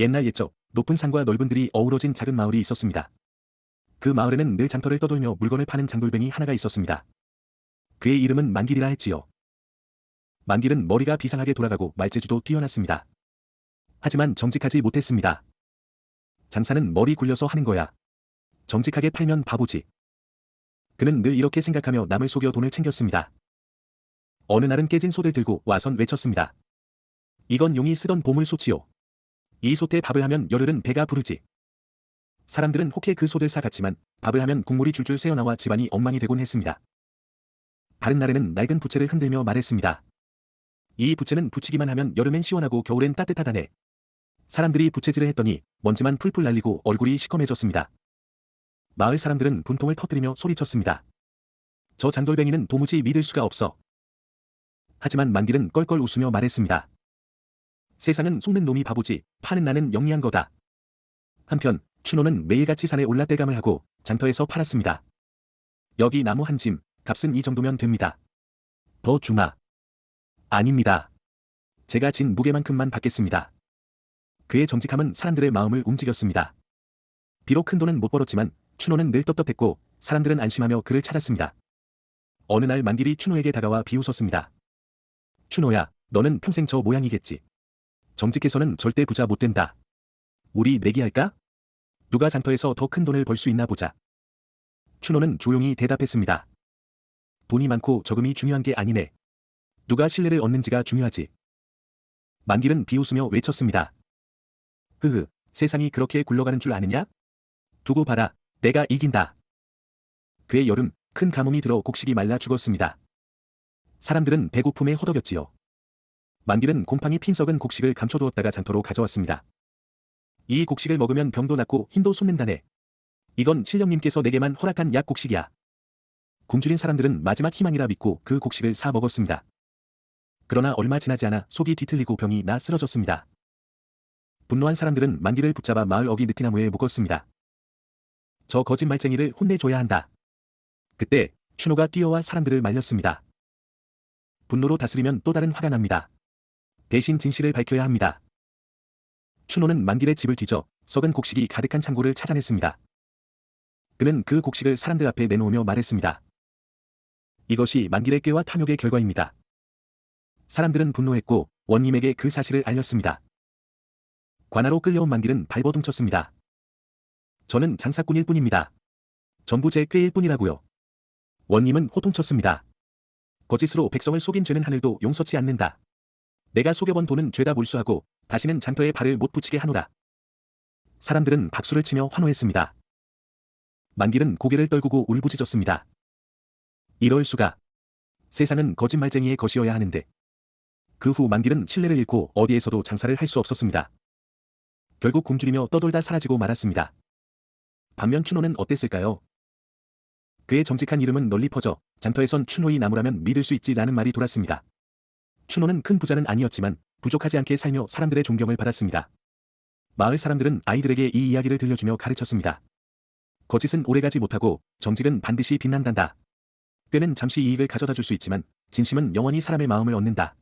옛날 옛적 높은 산과 넓은 들이 어우러진 작은 마을이 있었습니다. 그 마을에는 늘 장터를 떠돌며 물건을 파는 장돌뱅이 하나가 있었습니다. 그의 이름은 만길이라 했지요. 만길은 머리가 비상하게 돌아가고 말재주도 뛰어났습니다. 하지만 정직하지 못했습니다. 장사는 머리 굴려서 하는 거야. 정직하게 팔면 바보지. 그는 늘 이렇게 생각하며 남을 속여 돈을 챙겼습니다. 어느 날은 깨진 솥을 들고 와선 외쳤습니다. 이건 용이 쓰던 보물 소치요. 이 솥에 밥을 하면 열흘은 배가 부르지. 사람들은 혹해 그 솥을 사갔지만 밥을 하면 국물이 줄줄 새어나와 집안이 엉망이 되곤 했습니다. 다른 날에는 낡은 부채를 흔들며 말했습니다. 이 부채는 붙이기만 하면 여름엔 시원하고 겨울엔 따뜻하다네. 사람들이 부채질을 했더니 먼지만 풀풀 날리고 얼굴이 시커매졌습니다. 마을 사람들은 분통을 터뜨리며 소리쳤습니다. 저 장돌뱅이는 도무지 믿을 수가 없어. 하지만 만길은 껄껄 웃으며 말했습니다. 세상은 속는 놈이 바보지 파는 나는 영리한 거다. 한편 춘호는 매일같이 산에 올라 떼감을 하고 장터에서 팔았습니다. 여기 나무 한 짐, 값은 이 정도면 됩니다. 더 주마. 아닙니다. 제가 진 무게만큼만 받겠습니다. 그의 정직함은 사람들의 마음을 움직였습니다. 비록 큰 돈은 못 벌었지만 춘호는 늘 떳떳했고 사람들은 안심하며 그를 찾았습니다. 어느 날 만길이 춘호에게 다가와 비웃었습니다. 춘호야, 너는 평생 저 모양이겠지. 정직해서는 절대 부자 못 된다. 우리 내기할까? 누가 장터에서 더 큰 돈을 벌 수 있나 보자. 춘호는 조용히 대답했습니다. 돈이 많고 적음이 중요한 게 아니네. 누가 신뢰를 얻는지가 중요하지. 만길은 비웃으며 외쳤습니다. 흐흐, 세상이 그렇게 굴러가는 줄 아느냐? 두고 봐라, 내가 이긴다. 그의 여름, 큰 가뭄이 들어 곡식이 말라 죽었습니다. 사람들은 배고픔에 허덕였지요. 만길은 곰팡이 핀 썩은 곡식을 감춰두었다가 장터로 가져왔습니다. 이 곡식을 먹으면 병도 낫고 힘도 솟는다네. 이건 신령님께서 내게만 허락한 약 곡식이야. 굶주린 사람들은 마지막 희망이라 믿고 그 곡식을 사 먹었습니다. 그러나 얼마 지나지 않아 속이 뒤틀리고 병이 나 쓰러졌습니다. 분노한 사람들은 만기를 붙잡아 마을 어기 느티나무에 묶었습니다. 저 거짓말쟁이를 혼내줘야 한다. 그때 춘호가 뛰어와 사람들을 말렸습니다. 분노로 다스리면 또 다른 화가 납니다. 대신 진실을 밝혀야 합니다. 춘호는 만길의 집을 뒤져 썩은 곡식이 가득한 창고를 찾아냈습니다. 그는 그 곡식을 사람들 앞에 내놓으며 말했습니다. 이것이 만길의 꾀와 탐욕의 결과입니다. 사람들은 분노했고 원님에게 그 사실을 알렸습니다. 관하로 끌려온 만길은 발버둥쳤습니다. 저는 장사꾼일 뿐입니다. 전부 제 꾀일 뿐이라고요. 원님은 호통쳤습니다. 거짓으로 백성을 속인 죄는 하늘도 용서치 않는다. 내가 속여본 돈은 죄다 몰수하고 다시는 장터에 발을 못 붙이게 하노라. 사람들은 박수를 치며 환호했습니다. 만길은 고개를 떨구고 울부짖었습니다. 이럴 수가. 세상은 거짓말쟁이의 것이어야 하는데. 그 후 만길은 신뢰를 잃고 어디에서도 장사를 할 수 없었습니다. 결국 굶주리며 떠돌다 사라지고 말았습니다. 반면 춘호는 어땠을까요? 그의 정직한 이름은 널리 퍼져 장터에선 춘호의 나무라면 믿을 수 있지라는 말이 돌았습니다. 춘호는 큰 부자는 아니었지만 부족하지 않게 살며 사람들의 존경을 받았습니다. 마을 사람들은 아이들에게 이 이야기를 들려주며 가르쳤습니다. 거짓은 오래가지 못하고 정직은 반드시 빛난단다. 꾀는 잠시 이익을 가져다 줄 수 있지만 진심은 영원히 사람의 마음을 얻는다.